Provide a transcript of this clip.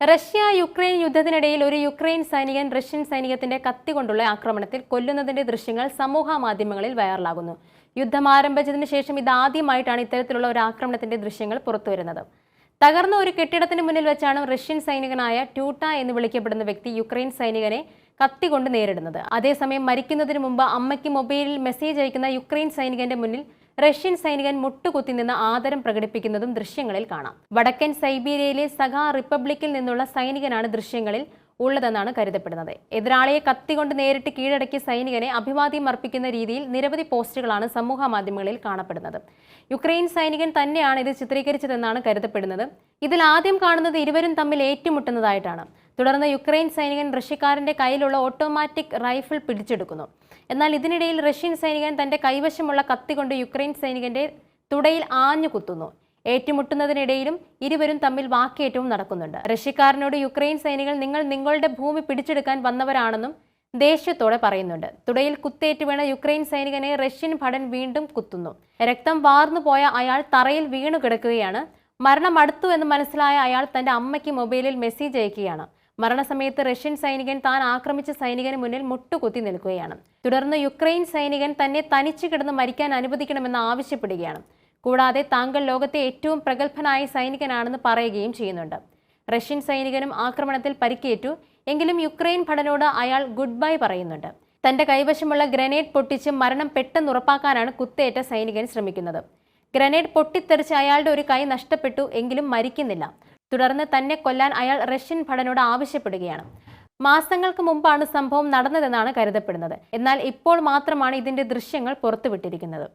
Russia Ukraine യുദ്ധത്തിനിടയിൽ ഒരു Ukraine സൈനികൻ Russian സൈനികത്തിന്റെ കത്തി കൊണ്ടുള്ള ആക്രമണത്തിൽ കൊല്ലുന്നതിന്റെ ദൃശ്യങ്ങൾ സമൂഹ മാധ്യമങ്ങളിൽ വൈറലാകുന്നു. യുദ്ധം ആരംഭിച്ചതിന് ശേഷം ഇതാദ്യമായിട്ടാണ് ഇത്തരത്തിലുള്ള ഒരു ആക്രമണത്തിന്റെ ദൃശ്യങ്ങൾ പുറത്തുവരുന്നത്. തകർന്ന ഒരു കെട്ടിടത്തിന് മുന്നിൽ വെച്ചാണ് റഷ്യൻ സൈനികനായ ട്യൂട്ട എന്ന് വിളിക്കപ്പെടുന്ന വ്യക്തി യുക്രൈൻ സൈനികനെ കത്തി കൊണ്ട് നേരിടുന്നത്. അതേസമയം മരിക്കുന്നതിന് മുമ്പ് അമ്മയ്ക്ക് മൊബൈലിൽ മെസ്സേജ് അയക്കുന്ന യുക്രൈൻ സൈനികന്റെ മുന്നിൽ റഷ്യൻ സൈനികൻ മുട്ടുകുത്തി നിന്ന് ആദരം പ്രകടിപ്പിക്കുന്നതും ദൃശ്യങ്ങളിൽ കാണാം. വടക്കൻ സൈബീരിയയിലെ സഖാ റിപ്പബ്ലിക്കിൽ നിന്നുള്ള സൈനികനാണ് ദൃശ്യങ്ങളിൽ ഉള്ളതെന്നാണ് കരുതപ്പെടുന്നത്. എതിരാളിയെ കത്തികൊണ്ട് നേരിട്ട് കീഴടക്കിയ സൈനികനെ അഭിവാദ്യം അർപ്പിക്കുന്ന രീതിയിൽ നിരവധി പോസ്റ്റുകളാണ് സമൂഹ മാധ്യമങ്ങളിൽ കാണപ്പെടുന്നത്. യുക്രൈൻ സൈനികൻ തന്നെയാണ് ഇത് ചിത്രീകരിച്ചതെന്നാണ് കരുതപ്പെടുന്നത്. ഇതിൽ ആദ്യം കാണുന്നത് ഇരുവരും തമ്മിൽ ഏറ്റുമുട്ടുന്നതായിട്ടാണ്. തുടർന്ന് യുക്രൈൻ സൈനികൻ റഷ്യക്കാരന്റെ കയ്യിലുള്ള ഓട്ടോമാറ്റിക് റൈഫിൾ പിടിച്ചെടുക്കുന്നു. എന്നാൽ ഇതിനിടയിൽ റഷ്യൻ സൈനികൻ തന്റെ കൈവശമുള്ള കത്തി കൊണ്ട് യുക്രൈൻ സൈനികന്റെ തുടയിൽ ആഞ്ഞു കുത്തുന്നു. ഏറ്റുമുട്ടുന്നതിനിടയിലും ഇരുവരും തമ്മിൽ വാക്കേറ്റവും നടക്കുന്നുണ്ട്. റഷ്യക്കാരനോട് യുക്രൈൻ സൈനികൾ നിങ്ങൾ നിങ്ങളുടെ ഭൂമി പിടിച്ചെടുക്കാൻ വന്നവരാണെന്നും ദേഷ്യത്തോടെ പറയുന്നുണ്ട്. തുടയിൽ കുത്തേറ്റ് വീണ യുക്രൈൻ സൈനികനെ റഷ്യൻ ഭടൻ വീണ്ടും കുത്തുന്നു. രക്തം വാർന്നു പോയ അയാൾ തറയിൽ വീണു കിടക്കുകയാണ് മരണം അടുത്തു എന്ന് മനസ്സിലായ അയാൾ തന്റെ അമ്മയ്ക്ക് മൊബൈലിൽ മെസ്സേജ് അയക്കുകയാണ്. മരണസമയത്ത് റഷ്യൻ സൈനികൻ താൻ ആക്രമിച്ച സൈനികന് മുന്നിൽ മുട്ടുകുത്തി നിൽക്കുകയാണ്. തുടർന്ന് യുക്രൈൻ സൈനികൻ തന്നെ തനിച്ചു കിടന്ന് മരിക്കാൻ അനുവദിക്കണമെന്ന് ആവശ്യപ്പെടുകയാണ്. കൂടാതെ താങ്കൾ ലോകത്തെ ഏറ്റവും പ്രഗത്ഭനായ സൈനികനാണെന്ന് പറയുകയും ചെയ്യുന്നുണ്ട്. റഷ്യൻ സൈനികനും ആക്രമണത്തിൽ പരിക്കേറ്റു. എങ്കിലും യുക്രൈൻ ഭടനോട് അയാൾ ഗുഡ് ബൈ പറയുന്നുണ്ട്. തന്റെ കൈവശമുള്ള ഗ്രനേഡ് പൊട്ടിച്ച് മരണം പെട്ടെന്ന് ഉറപ്പാക്കാനാണ് കുത്തേറ്റ സൈനികൻ ശ്രമിക്കുന്നത്. ഗ്രനേഡ് പൊട്ടിത്തെറിച്ച് അയാളുടെ ഒരു കൈ നഷ്ടപ്പെട്ടു. എങ്കിലും മരിക്കുന്നില്ല. തുടർന്ന് തന്നെ കൊല്ലാൻ അയാൾ റഷ്യൻ ഭടനോട് ആവശ്യപ്പെടുകയാണ്. മാസങ്ങൾക്ക് മുമ്പാണ് സംഭവം നടന്നതെന്നാണ് കരുതപ്പെടുന്നത്. എന്നാൽ ഇപ്പോൾ മാത്രമാണ് ഇതിന്റെ ദൃശ്യങ്ങൾ പുറത്തുവിട്ടിരിക്കുന്നത്.